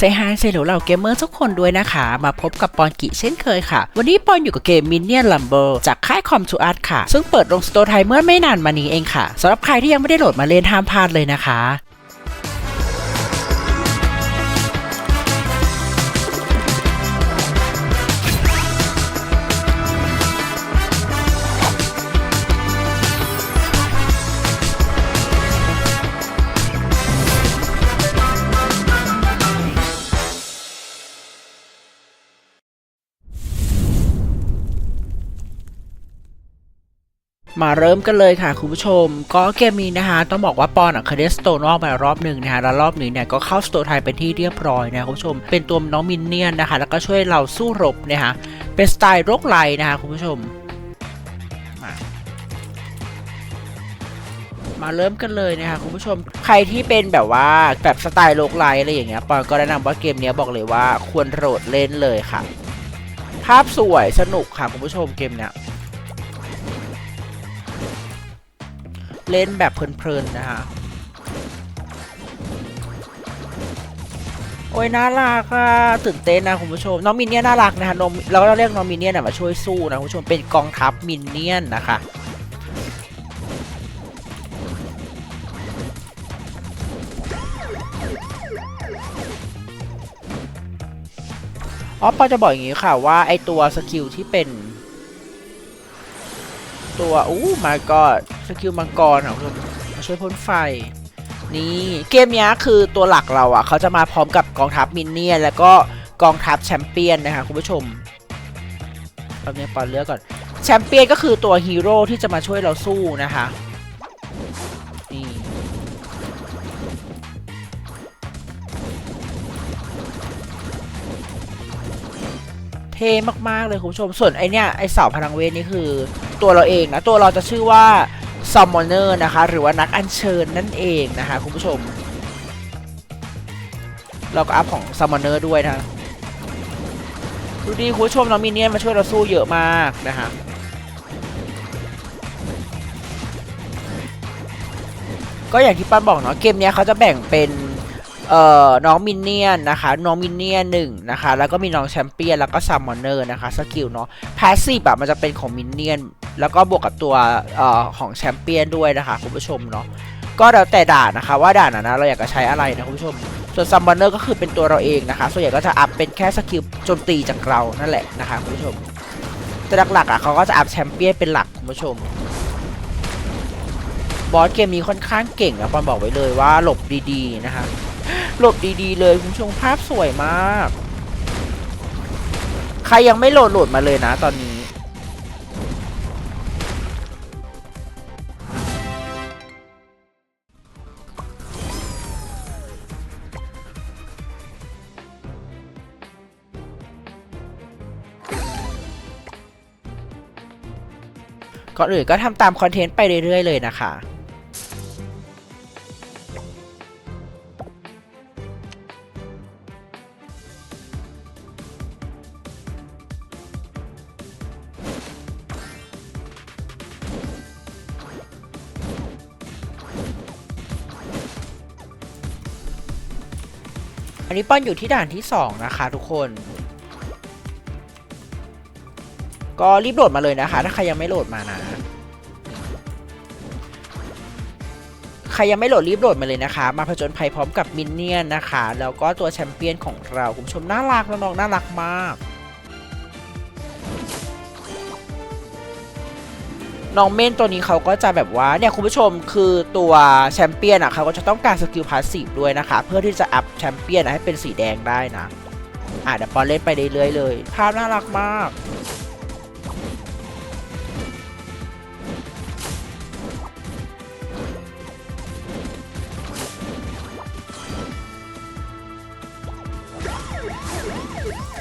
เซฮายเซโลเหล่าเกมเมอร์ทุกคนด้วยนะคะ มาพบกับปอนกิเช่นเคยค่ะ วันนี้ปอนอยู่กับเกม Minion Lumber จากค่ายคอมทูอาร์ตค่ะ ซึ่งเปิดลงสโตร์ไทยเมื่อไม่นานมานี้เองค่ะสำหรับใครที่ยังไม่ได้โหลดมาเล่นห้ามพลาดเลยนะคะ มาเริ่มกันเลยค่ะคุณผู้ชม ก็เกมนี้นะคะต้องบอกว่าปอนอะเคยได้สโตนอกมารอบหนึ่งนะคะแล้วรอบนี้เนี่ยก็เข้าสโตไทยเป็นที่เรียบร้อยนะคุณผู้ชม เป็นตัวน้องมินเนี่ยนนะคะ แล้วก็ช่วยเราสู้รบนะคะเป็นสไตล์โรคไลนะคะคุณผู้ชมมาเริ่มกันเลยนะคะคุณผู้ชมใครที่เป็นแบบว่าแบบสไตล์โลกไลอะไรอย่างเงี้ยปอนก็แนะนำว่าเกมเนี้ยบอกเลยว่าควรโหลดเล่นเลยค่ะ ภาพสวยสนุกค่ะคุณผู้ชมเกมเนี้ย เล่นแบบเพลินๆนะคะโอ้ยน่ารักอะตื่นเต้นนะคุณผู้ชมน้องมินเนี่ยน่ารักนะคะน้องเราก็เรียกน้องมินเนี่ยนมาช่วยสู้นะคุณผู้ชมเป็นกองทัพมินเนี่ยนนะคะอ๋อปอจะบอกอย่างนี้ค่ะว่าไอตัวสกิลที่เป็น ตัวอู้มาก็ สกิลมังกรของคุณมาช่วยพ่นไฟ นี่เกมนี้คือตัวหลักเราอะ เขาจะมาพร้อมกับกองทัพมินเนี่ยนแล้วก็กองทัพแชมเปี้ยนนะคะคุณผู้ชมตอนนี้ปอนเลือกก่อน แชมเปี้ยนก็คือตัวฮีโร่ที่จะมาช่วยเราสู้นะคะนี่เท่มาก ๆ เลยคุณผู้ชม ส่วนไอเนี้ยไอเสาพลังเวทนี่คือ ตัวเราเองนะ ตัวเราจะชื่อว่า ซอมมอนเนอร์นะคะ หรือว่านักอัญเชิญนั่นเองนะคะคุณผู้ชม เราก็อัพของซอมมอนเนอร์ด้วยนะดูดีคุณผู้ชมน้องมินเนี่ยนมาช่วยเราสู้เยอะมากนะคะ ก็อย่างที่ป้านบอกเนาะเกมเนี้ยเขาจะแบ่งเป็น เอ่อน้องมินเนี่ยนนะคะ น้องมินเนี่ยนหนึ่งนะคะ แล้วก็มีน้องแชมเปี้ยนแล้วก็ซัมมอนเนอร์นะคะสกิลเนาะพาสซีฟอะมันจะเป็นของมินเนี่ยนแล้วก็บวกกับตัวเอ่อของแชมเปี้ยนด้วยนะคะคุณผู้ชมเนาะก็แล้วแต่ด่านนะคะ ว่าด่านนะนะเราอยากจะใช้อะไรนะคุณผู้ชม ส่วนซัมมอนเนอร์ก็คือเป็นตัวเราเองนะคะ ส่วนใหญ่ก็จะอัพเป็นแค่สกิลโจมตีจากเรานั่นแหละนะคะคุณผู้ชมแต่หลักๆอะเขาก็จะอัพแชมเปี้ยนเป็นหลักคุณผู้ชมบอสเกมนี้ค่อนข้างเก่งนะปอนบอกไว้เลยว่าหลบดีๆนะคะ หลบดีๆเลยคุณชมภาพสวยมาก ใครยังไม่โหลดโหลดมาเลยนะตอนนี้ ก่อนอื่นก็ทำตามคอนเทนต์ไปเรื่อยๆเลยนะคะ นนี้ป้อนอยู่ที่ด่านที่ 2 นะคะทุกคน ก็รีบโหลดมาเลยนะคะ ถ้าใครยังไม่โหลดมานะ ใครยังไม่โหลดรีบโหลดมาเลยนะคะ มาผจญภัยพร้อมกับมินเนี่ยนนะคะ แล้วก็ตัวแชมเปี้ยนของเราคุณผู้ชมน่ารักน้องๆน่ารักมาก น้องเม่นตัวนี้เขาก็จะแบบว่าเนี่ยคุณผู้ชมคือตัวแชมเปี้ยนอะเขาก็จะต้องการสกิลพาสซีฟด้วยนะคะ เพื่อที่จะอัพแชมเปี้ยนให้เป็นสีแดงได้นะอะเดี๋ยวปอนเล่นไปเรื่อยๆเลยภาพน่ารักมาก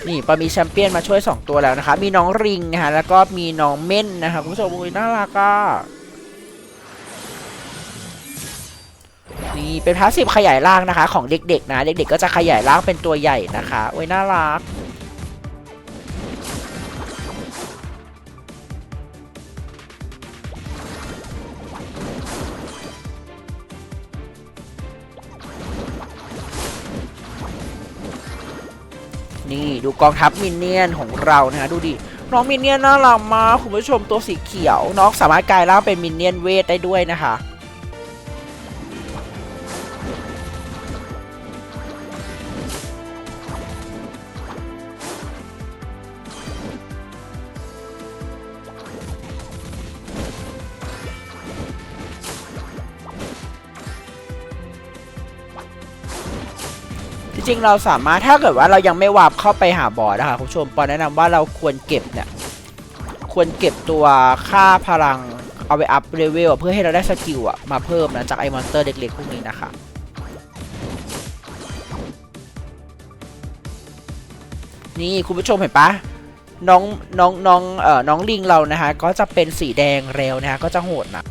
นี่ปอมีแชมเปี้ยนมาช่วย 2 ตัวแล้วนะคะ มีน้องริงนะคะแล้วก็มีน้องเม่นนะคะคุณผู้ชมอุ้ยน่ารักอะนี่เป็นพาสซีฟขยายร่างนะคะ ของเด็กๆนะ เด็กๆก็จะขยายร่างเป็นตัวใหญ่นะคะโอ้ยน่ารัก ดูกองทัพมินเนี่ยนของเรานะฮะดูดิน้องมินเนี่ยนน่ารักมากคุณผู้ชมตัวสีเขียว น้องสามารถกลายร่างเป็นมินเนี่ยนเวทได้ด้วยนะคะ ริง ๆ เราสามารถถ้าเกิดว่าเรายังไม่วาร์ปเข้าไปหาบอสนะคะคุณผู้ชมปอแนะนำว่าเราควรเก็บเนี่ยควรเก็บตัวค่าพลังเอาไปอัพเลเวลเพื่อให้เราได้สกิลอะมาเพิ่มนะจากไอมอนสเตอร์เล็กๆพวกนี้นะคะนี่คุณผู้ชมเห็นปะน้องน้องน้องเอ่อน้องลิงเรานะคะก็จะเป็นสีแดงเร็วนะคะก็จะโหดนะ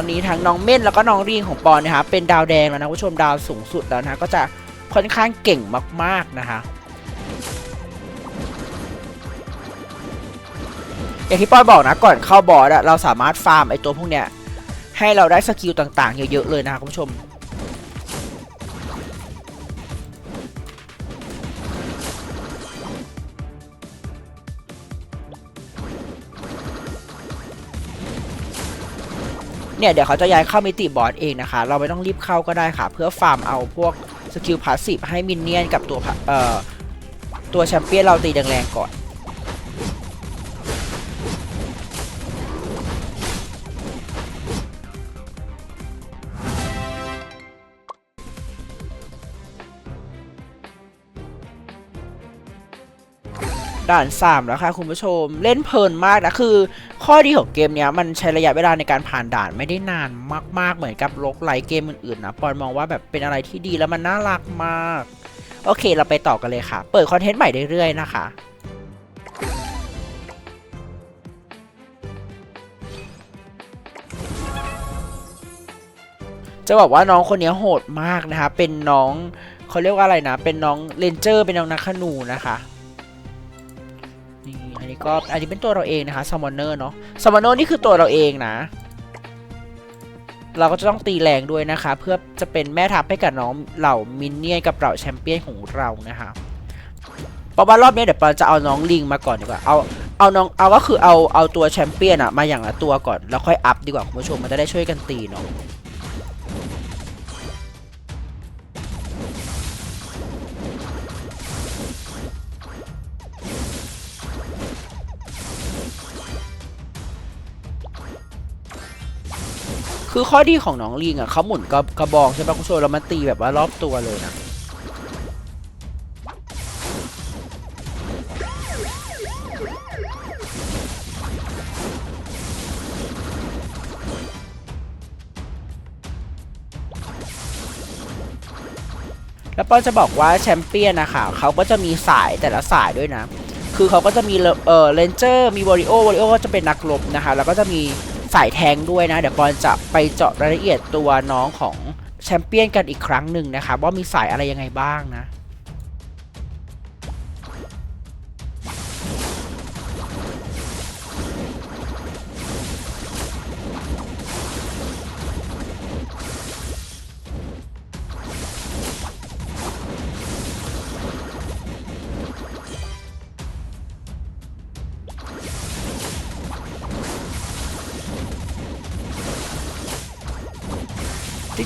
อนนี้ทั้งน้องเม่นแล้วก็น้องรีนของปอนนะครับเป็นดาวแดงแล้วนะคุณผู้ชมดาวสูงสุดแล้วนะก็จะค่อนข้างเก่งมากๆนะคะอย่างที่ปอนบอกนะก่อนเข้าบอสเราสามารถฟาร์มไอตัวพวกเนี้ยให้เราได้สกิลต่างๆเยอะๆเลยนะคะคุณผู้ชม เนี่ยเดี๋ยวเขาจะย้ายเข้ามิติบอสเองนะคะ เราไม่ต้องรีบเข้าก็ได้ค่ะ เพื่อฟาร์มเอาพวกสกิลพาสซีฟให้มินเนี่ยนกับตัวเอ่อตัวแชมเปี้ยนเราตีแรงๆก่อน ด่าน 3 แล้วค่ะคุณผู้ชมเล่นเพลินมากนะคือ ข้อดีของเกมเนี้ยมันใช้ระยะเวลาในการผ่านด่านไม่ได้นานมาก ๆ เหมือนกับโลกไลท์เกมอื่นๆนะปอนมองว่าแบบเป็นอะไรที่ดีแล้วมันน่ารักมาก โอเคเราไปต่อกันเลยค่ะ เปิดคอนเทนต์ใหม่เรื่อยๆนะคะจะบอกว่าน้องคนนี้โหดมากนะคะ เป็นน้องเขาเรียกว่าอะไรนะ เป็นน้องเลนเจอร์ เป็นน้องนักขนูนะคะ นี่อันนี้ก็อันนี้เป็นตัวเราเองนะคะซัมมอนเนอร์เนาะซัมมอนเนอร์นี่คือตัวเราเองนะ เราก็จะต้องตีแรงด้วยนะคะ เพื่อจะเป็นแม่ทัพให้กับน้องเหล่ามินเนี่ยนกับเหล่าแชมเปี้ยนของเรานะคะเพราะว่ารอบนี้เดี๋ยวปอนจะเอาน้องลิงมาก่อนดีกว่าเอาเอาน้องเอาก็คือเอาเอาตัวแชมเปี้ยนอะมาอย่างละตัวก่อนแล้วค่อยอัพดีกว่าคุณผู้ชมมันจะได้ช่วยกันตีเนาะ คือข้อดีของน้องลิงอะเขาหมุนกระกระบองใช่ปะคุณผู้ชมแล้วมันตีแบบว่ารอบตัวเลยนะแล้วป้อนจะบอกว่าแชมเปี้ยนนะคะเขาก็จะมีสายแต่ละสายด้วยนะ คือเขาก็จะมีเออเลนเจอร์มีวอริโอวอริโอก็จะเป็นนักรบนะคะ แล้วก็จะมี สายแทงด้วยนะ เดี๋ยวปอนจะไปเจาะรายละเอียดตัวน้องของแชมเปี้ยนกันอีกครั้งหนึ่งนะคะว่ามีสายอะไรยังไงบ้างนะ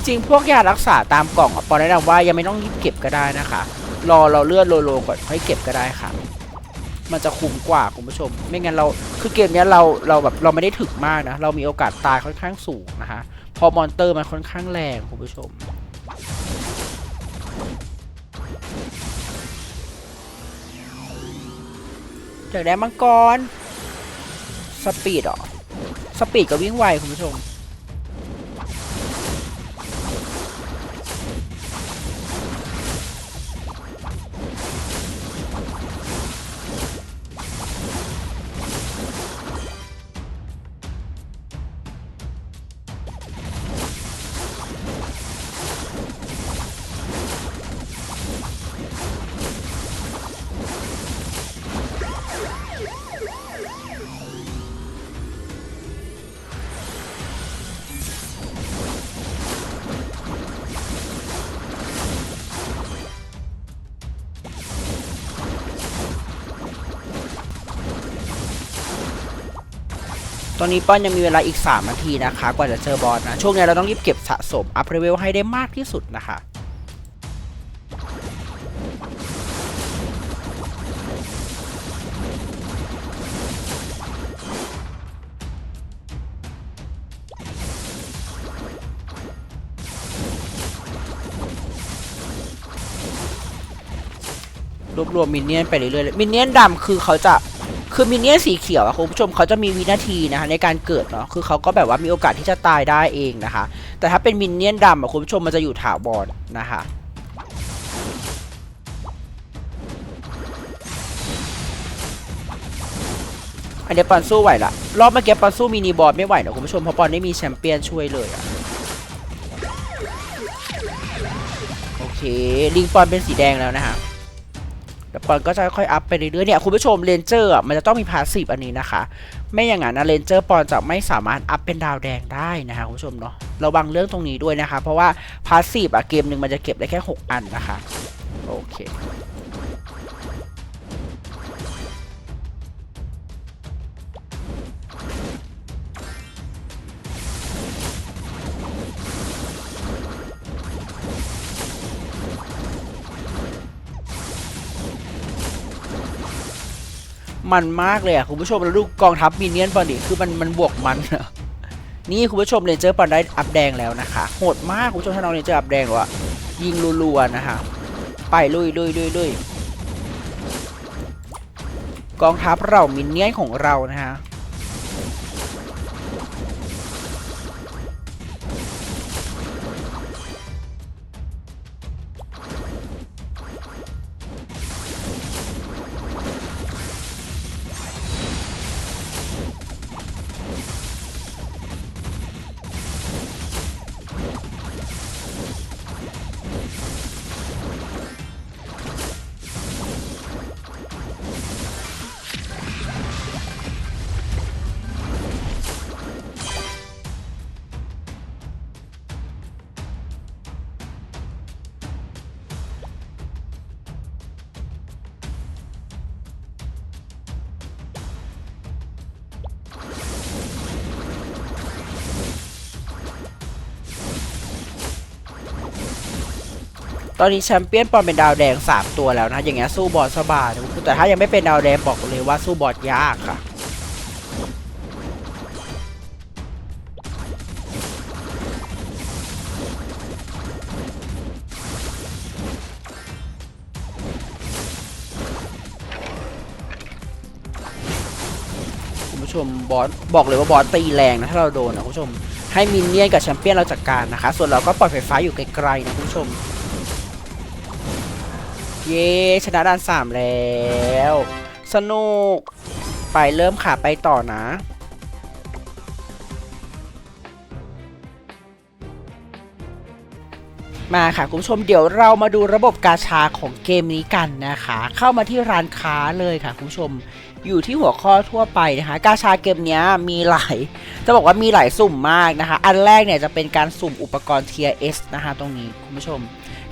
ริง ๆ พวกยารักษาตามกล่องปอแนะนำว่ายังไม่ต้องรีบเก็บก็ได้นะคะ รอเราเลื่อนโลโลก่อนค่อยเก็บก็ได้ค่ะ มันจะคุ้มกว่าคุณผู้ชม ไม่งั้นเราคือเกมนี้เราเราแบบเราไม่ได้ถึกมากนะ เรามีโอกาสตายค่อนข้างสูงนะคะ พอมอนเตอร์มันค่อนข้างแรงคุณผู้ชมอยากได้มังกร สปีดเหรอ สปีดก็วิ่งไวคุณผู้ชม ตอนนี้ป้อนยังมีเวลาอีก 3 นาทีนะคะ กว่าจะเจอบอสนะ ช่วงนี้เราต้องรีบเก็บสะสมอัพเลเวลให้ได้มากที่สุดนะคะรวบรวมมินเนี่ยนไปเรื่อยๆมินเนี่ยนดำคือเขาจะ คือมินเนี่ยนสีเขียวอะคุณผู้ชมเขาจะมีวินาทีนะคะในการเกิดเนาะคือเขาก็แบบว่ามีโอกาสที่จะตายได้เองนะคะ แต่ถ้าเป็นมินเนี่ยนดำอะคุณผู้ชมมันจะอยู่ถาวรนะคะอันเนี้ยปอนสู้ไหวละรอบเมื่อกี้ปอนสู้มินิบอสไม่ไหวนะคุณผู้ชมเพราะปอนไม่มีแชมเปี้ยนช่วยเลยอะโอเคลิงปอนเป็นสีแดงแล้วนะคะ แล้วปอนก็จะค่อยๆอัพไปเรื่อยๆเนี่ยคุณผู้ชมเลนเจอร์มันจะต้องมีพาสซีฟอันนี้นะคะ ไม่อย่างนั้นนะเลนเจอร์ปอนจะไม่สามารถอัพเป็นดาวแดงได้นะคะคุณผู้ชมเนาะระวังเรื่องตรงนี้ด้วยนะคะ เพราะว่าพาสซีฟอะเกมหนึ่งมันจะเก็บได้แค่ 6 อันนะคะ โอเค มันมากเลยอะคุณผู้ชมแล้วดูกองทัพมินเนี่ยนปอนดิคือมันมันบวกมันอะนี่คุณผู้ชมเลนเจอร์ปอนได้อัพแดงแล้วนะคะโหดมากคุณผู้ชมถ้าน้องเลนเจอร์อัพแดงว่ะยิงรัวๆนะคะไปลุยลุยลุยลุยกองทัพเรามินเนี่ยนของเรานะฮะ ตอนนี้แชมเปี้ยนปอนเป็นดาวแดง 3 ตัวแล้วนะ อย่างเงี้ยสู้บอสสบายแต่ถ้ายังไม่เป็นดาวแดงบอกเลยว่าสู้บอสยากค่ะคุณผู้ชมบอสบอกเลยว่าบอสตีแรงนะถ้าเราโดนนะคุณผู้ชมให้มินเนี่ยนกับแชมเปี้ยนเราจัดการนะคะ ส่วนเราก็ปล่อยไฟฟ้าอยู่ไกลๆนะคุณผู้ชม เย้ชนะด้านสามแล้ว สนุก ไปเริ่มขาไปต่อนะมาค่ะคุณผู้ชมเดี๋ยวเรามาดูระบบกาชาของเกมนี้กันนะคะ เข้ามาที่ร้านค้าเลยค่ะคุณผู้ชมอยู่ที่หัวข้อทั่วไปนะคะ กาชาเกมนี้มีหลาย จะบอกว่ามีหลายสุ่มมากนะคะ อันแรกเนี่ยจะเป็นการสุ่มอุปกรณ์ Tier S นะคะ ตรงนี้คุณผู้ชม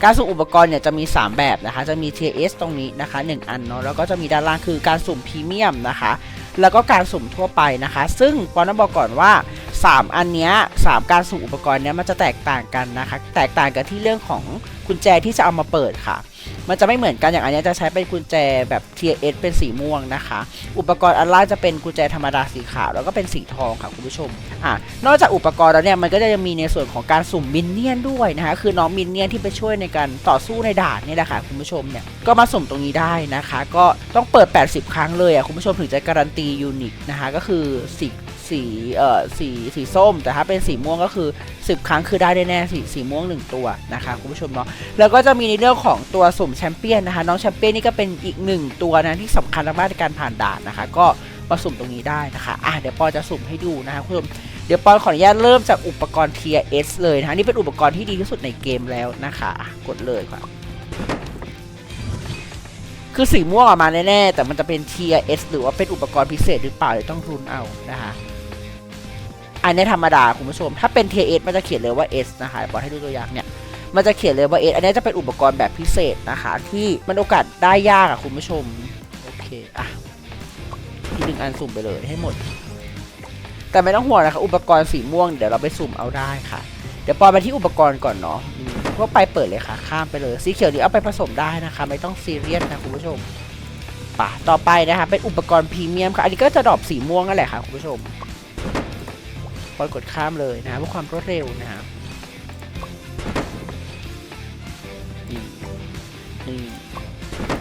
การสุ่มอุปกรณ์เนี่ยจะมี 3 แบบนะคะ จะมี T S ตรงนี้นะคะ 1 อันเนาะ แล้วก็จะมีด้านล่างคือการสุ่มพรีเมียมนะคะ แล้วก็การสุ่มทั่วไปนะคะ ซึ่งปอนต้องบอกก่อนว่า 3 อันเนี้ย3การสุ่มอุปกรณ์เนี้ยมันจะแตกต่างกันนะคะ แตกต่างกันที่เรื่องของ กุญแจที่จะเอามาเปิดค่ะ มันจะไม่เหมือนกันอย่างอันนี้จะใช้เป็นกุญแจแบบ TS เป็นสีม่วงนะคะ อุปกรณ์อันล่าจะเป็นกุญแจธรรมดาสีขาวแล้วก็เป็นสีทองค่ะคุณผู้ชมอะนอกจากอุปกรณ์แล้วเนี่ยมันก็จะยังมีในส่วนของการสุ่มมินเนี่ยนด้วยนะคะคือน้องมินเนี่ยนที่ไปช่วยในการต่อสู้ในด่านเนี่ยแหละค่ะคุณผู้ชมเนี่ยก็มาสุ่มตรงนี้ได้นะคะ ก็ต้องเปิด 80 ครั้งเลยอะคุณผู้ชมถึงจะการันตียูนิคนะคะก็คือสี สีเอ่อสีสีส้ม แต่ถ้าเป็นสีม่วงก็คือ 10 ครั้งคือได้แน่ๆสีสีม่วง 1 ตัวนะคะคุณผู้ชมเนาะแล้วก็จะมีในเรื่องของตัวสุ่มแชมเปี้ยนนะคะน้องแชมเปี้ยนนี่ก็เป็นอีกหนึ่งตัวนะที่สำคัญมากในการผ่านด่านนะคะ ก็มาสุ่มตรงนี้ได้นะคะอะเดี๋ยวปอจะสุ่มให้ดูนะคะคุณผู้ชมเดี๋ยวปอขออนุญาตเริ่มจากอุปกรณ์ Tier S เลยนะคะนี่เป็นอุปกรณ์ที่ดีที่สุดในเกมแล้วนะคะกดเลยค่ะคือสีม่วงออกมาแน่ๆแต่มันจะเป็น T S หรือว่าเป็นอุปกรณ์พิเศษหรือเปล่าเดี๋ยวต้องรุนเอานะคะ อันนี้ธรรมดาคุณผู้ชม ถ้าเป็น t S มันจะเขียนเลยว่า S นะคะปอให้ดูตัวอย่างเนี่ยมันจะเขียนเลยว่าเออันนี้จะเป็นอุปกรณ์แบบพิเศษนะคะ ที่มันโอกาสได้ยากอะคุณผู้ชมโอเคอะอีกหนึ่งอันสุ่มไปเลยให้หมด แต่ไม่ต้องห่วงนะคะอุปกรณ์สีม่วงเดี๋ยวเราไปสุ่มเอาได้ค่ะ เดี๋ยวปอนไปที่อุปกรณ์ก่อนเนาะอืมพวกไปเปิดเลยค่ะ ข้ามไปเลยสีเขียวนี้เอาไปผสมได้นะคะ ไม่ต้องซีเรียสนะคุณผู้ชมป่ะต่อไปนะคะเป็นอุปกรณ์พรีเมียมค่ะ อันนี้ก็จะดรอปสีม่วงนั่นแหละค่ะคุณผู้ชม ปอนกดข้ามเลยนะเพื่อความรวดเร็วนะคะนี่นี่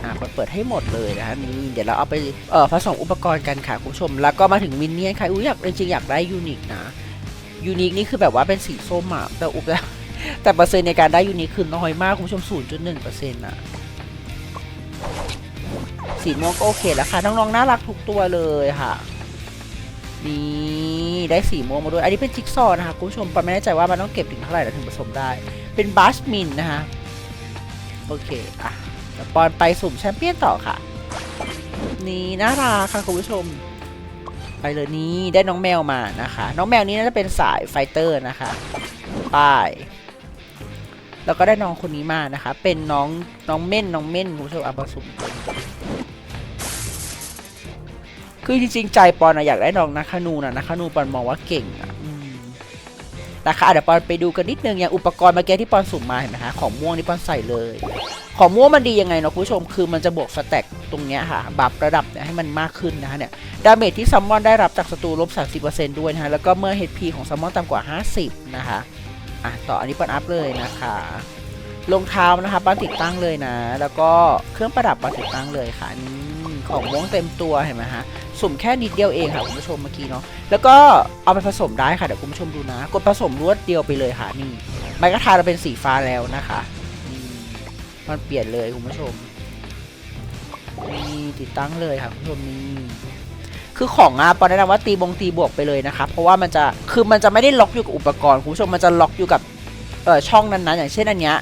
อ่าปอนเปิดให้หมดเลยนะคะนี่เดี๋ยวเราเอาไปเอ่อผสมอุปกรณ์กันค่ะคุณผู้ชม แล้วก็มาถึงมินเนี่ยนค่ะอุ้ยอยากจริงๆอยากได้ยูนิคนะยูนิคนี่คือแบบว่าเป็นสีส้มอะแต่อุบแต่แต่เปอร์เซ็นต์ในการได้ยูนิคคือน้อยมากคุณผู้ชม 0.1เปอร์เซ็นะสีม่วงก็โอเคแล้วค่ะน้องๆน่ารักทุกตัวเลยค่ะ นี่ได้สีม่วงมาด้วยอันนี้เป็นจิ๊กซอว์นะคะคุณผู้ชมปอนไม่แน่ใจว่ามันต้องเก็บถึงเท่าไหร่ถึงผสมได้ เป็นบัชมินนะคะโอเคอะปอนไปสุ่มแชมเปี้ยนต่อค่ะ นี่น่ารักค่ะคุณผู้ชม ไปเลยนี่ได้น้องแมวมานะคะ น้องแมวนี้น่าจะเป็นสายไฟเตอร์นะคะไปแล้วก็ได้น้องคนนี้มานะคะ เป็นน้องน้องเม่นน้องเม่นคุณผู้ชมอามาสุ่ม คือจริงๆใจปอนอะอยากได้น้องนักขนูนะนักขนูปอนมองว่าเก่งอะอืมนะคะเดี๋ยวปอนไปดูกันนิดนึงอย่างอุปกรณ์เมื่อกี้ที่ปอนสุ่มมาเห็นไหมคะของม่วงที่ปอนใส่เลย ของม่วงมันดียังไงเนาะคุณผู้ชมคือมันจะบวกสแต็กตรงเนี้ยค่ะบัฟระดับเนี่ยให้มันมากขึ้นนะคะเนี่ยดาเมจที่ซัมมอนได้รับจากศัตรูลบ 30%ด้วยนะฮะแล้วก็เมื่อ HP ของซัมมอนต่ำกว่า 50 นะคะอะต่ออันนี้ปันอัพเลยนะคะรองเท้านะคะปันติดตั้งเลยนะ แล้วก็เครื่องประดับปันติดตั้งเลยค่ะนี่ ของม่วงเต็มตัวเห็นไหมฮะสุ่มแค่นิดเดียวเองค่ะคุณผู้ชมเมื่อกี้เนาะแล้วก็เอาไปผสมได้ค่ะเดี๋ยวคุณผู้ชมดูนะ กดผสมรวดเดียวไปเลยค่ะนี่ไม้กระทาเราเป็นสีฟ้าแล้วนะคะนี่มันเปลี่ยนเลยคุณผู้ชมนี่ติดตั้งเลยค่ะคุณผู้ชมนี่คือของอะปอนแนะนำว่าตีบงตีบวกไปเลยนะคะเพราะว่ามันจะคือมันจะไม่ได้ล็อกอยู่กับอุปกรณ์คุณผู้ชมมันจะล็อกอยู่กับเออช่องนั้นๆอย่างเช่นอันเนี้ย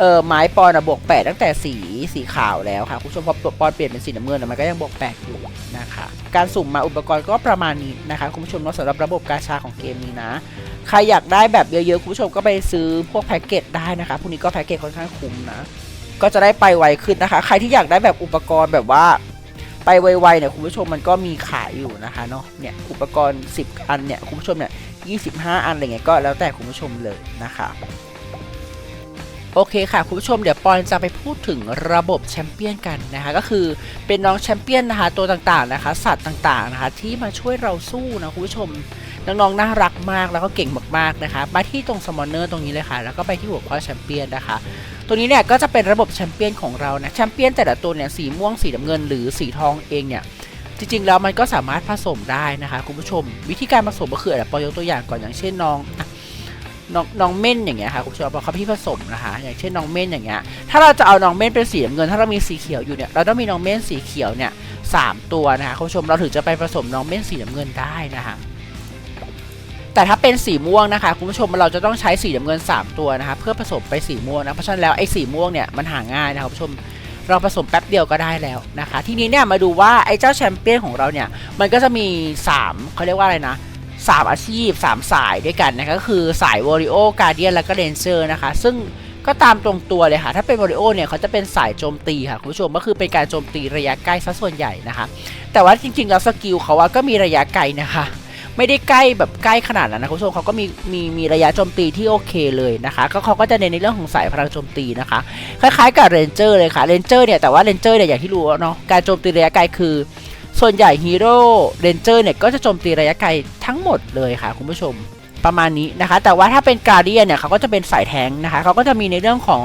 เออไม้ปอนอะบวกแปดตั้งแต่สีสีขาวแล้วค่ะคุณผู้ชมพอปอนเปลี่ยนเป็นสีน้ำเงินมันก็ยังบวกแปดอยู่นะคะการสุ่มมาอุปกรณ์ก็ประมาณนี้นะคะคุณผู้ชมเนาะสำหรับระบบกาชาของเกมนี้นะใครอยากได้แบบเยอะๆคุณผู้ชมก็ไปซื้อพวกแพ็กเกจได้นะคะพวกนี้ก็แพ็กเกจค่อนข้างคุ้มนะก็จะได้ไปไวขึ้นนะคะ ใครที่อยากได้แบบอุปกรณ์แบบว่าไปไวๆเนี่ยคุณผู้ชมมันก็มีขายอยู่นะคะเนาะเนี่ยอุปกรณ์ 10 อันเนี่ยคุณผู้ชมเนี่ย25 อันอะไรเงี้ยก็แล้วแต่คุณผู้ชมเลยนะคะ โอเคค่ะคุณผู้ชมเดี๋ยวปอนจะไปพูดถึงระบบแชมเปี้ยนกันนะคะก็คือเป็นน้องแชมเปี้ยนนะคะตัวต่างๆนะคะ สัตว์ต่างๆนะคะที่มาช่วยเราสู้นะคุณผู้ชมน้องๆน่ารักมากแล้วก็เก่งมากๆนะคะมาที่ตรงสมอนเนอร์ตรงนี้เลยค่ะ แล้วก็ไปที่หัวข้อแชมเปี้ยนนะคะตัวนี้เนี่ยก็จะเป็นระบบแชมเปี้ยนของเรานะแชมเปี้ยนแต่ละตัวเนี่ยสีม่วงสีน้ำเงิน หรือสีทองเองเนี่ยจริงๆแล้วมันก็สามารถผสมได้นะคะคุณผู้ชม วิธีการผสมก็คืออะไรปอยกตัวอย่างก่อนอย่างเช่นน้องอ น้องน้องเม่นอย่างเงี้ยค่ะคุณผู้ชมพอเขาพี่ผสมนะคะอย่างเช่นน้องเม่นอย่างเงี้ยถ้าเราจะเอาน้องเม่นเป็นสีน้ำเงิน ถ้าเรามีสีเขียวอยู่เนี่ยเราต้องมีน้องเม่นสีเขียวเนี่ยสามตัวนะคะคุณผู้ชมเราถึงจะไปผสมน้องเม่นสีน้ำเงินได้นะคะแต่ถ้าเป็นสีม่วงนะคะคุณผู้ชมเราจะต้องใช้สีน้ำเงิน 3 ตัวนะคะเพื่อผสมไปสีม่วงนะเพราะฉะนั้นแล้วไอ้สีม่วงเนี่ยมันหาง่ายนะครับคุณผู้ชมเราผสมแป๊บเดียวก็ได้แล้วนะคะ ทีนี้เนี่ยมาดูว่าไอ้เจ้าแชมเปี้ยนของเราเนี่ยมันก็จะมี3เขาเรียกว่าอะไรนะ สามอาชีพ 3 สายด้วยกันนะคะก็คือสายวอริโอการเดียนแล้วก็เดนเซอร์นะคะ ซึ่งก็ตามตรงตัวเลยค่ะ ถ้าเป็นวอริโอเนี่ยเขาจะเป็นสายโจมตีค่ะ คุณผู้ชมก็คือเป็นการโจมตีระยะใกล้ซะส่วนใหญ่นะคะ แต่ว่าจริงๆแล้วสกิลเขาว่าก็มีระยะไกลนะคะไม่ได้ใกล้แบบใกล้ขนาดนั้นนะคุณผู้ชมเขาก็มีมีมีระยะโจมตีที่โอเคเลยนะคะก็เขาก็จะเน้นในเรื่องของสายพลังโจมตีนะคะ คล้ายๆกับเรนเจอร์เลยค่ะเรนเจอร์เนี่ยแต่ว่าเรนเจอร์เนี่ยอย่างที่รู้เนาะการโจมตีระยะไกลคือ ส่วนใหญ่ฮีโร่เรนเจอร์เนี่ยก็จะโจมตีระยะไกลทั้งหมดเลยค่ะคุณผู้ชมประมาณนี้นะคะ แต่ว่าถ้าเป็นการเดียนเนี่ยเขาก็จะเป็นสายแทงนะคะเขาก็จะมีในเรื่องของ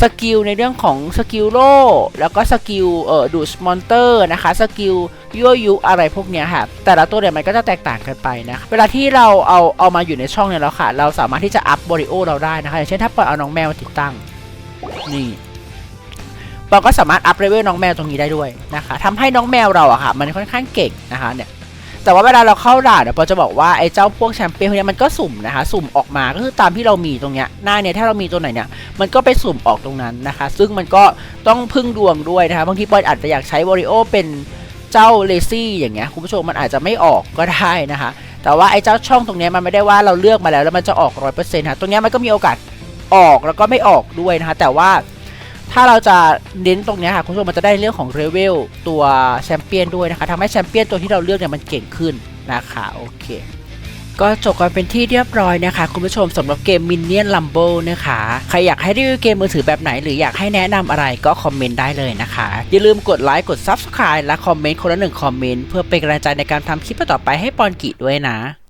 สกิลในเรื่องของสกิลโล่แล้วก็สกิลเอ่อดูสมอนเตอร์นะคะสกิลยั่วยุอะไรพวกเนี้ยค่ะแต่ละตัวเนี่ยมันก็จะแตกต่างกันไปนะเวลาที่เราเอาเอามาอยู่ในช่องเนี่ยแล้วค่ะ เราสามารถที่จะอัพบริโอเราได้นะคะอย่างเช่นถ้าปล่อยเอาน้องแมวติดตั้งนี่ เราก็สามารถอัพเลเวลน้องแมวตรงนี้ได้ด้วยนะคะทำให้น้องแมวเราอะค่ะ มันค่อนข้างเก่งนะคะเนี่ยแต่ว่าเวลาเราเข้าด่านเนี่ยปอจะบอกว่าไอ้เจ้าพวกแชมเปี้ยนเนี้ยมันก็สุ่มนะคะ สุ่มออกมาก็คือตามที่เรามีตรงเนี้ยหน้าเนี่ยถ้าเรามีตัวไหนเนี่ยมันก็ไปสุ่มออกตรงนั้นนะคะ ซึ่งมันก็ต้องพึ่งดวงด้วยนะคะบางทีปอยอาจจะอยากใช้วอริโอเป็นเจ้าเลซี่อย่างเงี้ยคุณผู้ชมมันอาจจะไม่ออกก็ได้นะคะ แต่ว่าไอ้เจ้าช่องตรงเนี้ยมันไม่ได้ว่าเราเลือกมาแล้วแล้วมันจะออกร้อยเปอร์เซ็นต์ค่ะตรงเนี้ยมันก็มีโอกาสออกแล้วก็ไม่ออกด้วยนะคะแต่ว่า ถ้าเราจะเน้นตรงนี้ค่ะคุณผู้ชมมันจะได้เรื่องของเรเวลตัวแชมเปี้ยนด้วยนะคะทำให้แชมเปี้ยนตัวที่เราเลือกเนี่ยมันเก่งขึ้นนะคะโอเคก็จบกันเป็นที่เรียบร้อยนะคะ คุณผู้ชมสำหรับเกม Minion Rumble นะคะ ใครอยากให้รีวิวเกมมือถือแบบไหน หรืออยากให้แนะนำอะไรก็คอมเมนต์ได้เลยนะคะ อย่าลืมกดไลค์กด Subscribe และคอมเมนต์คนละหนึ่งคอมเมนต์เพื่อเป็นกำลังใจในการทำคลิปต่อไปให้ปอนกิด้วยนะ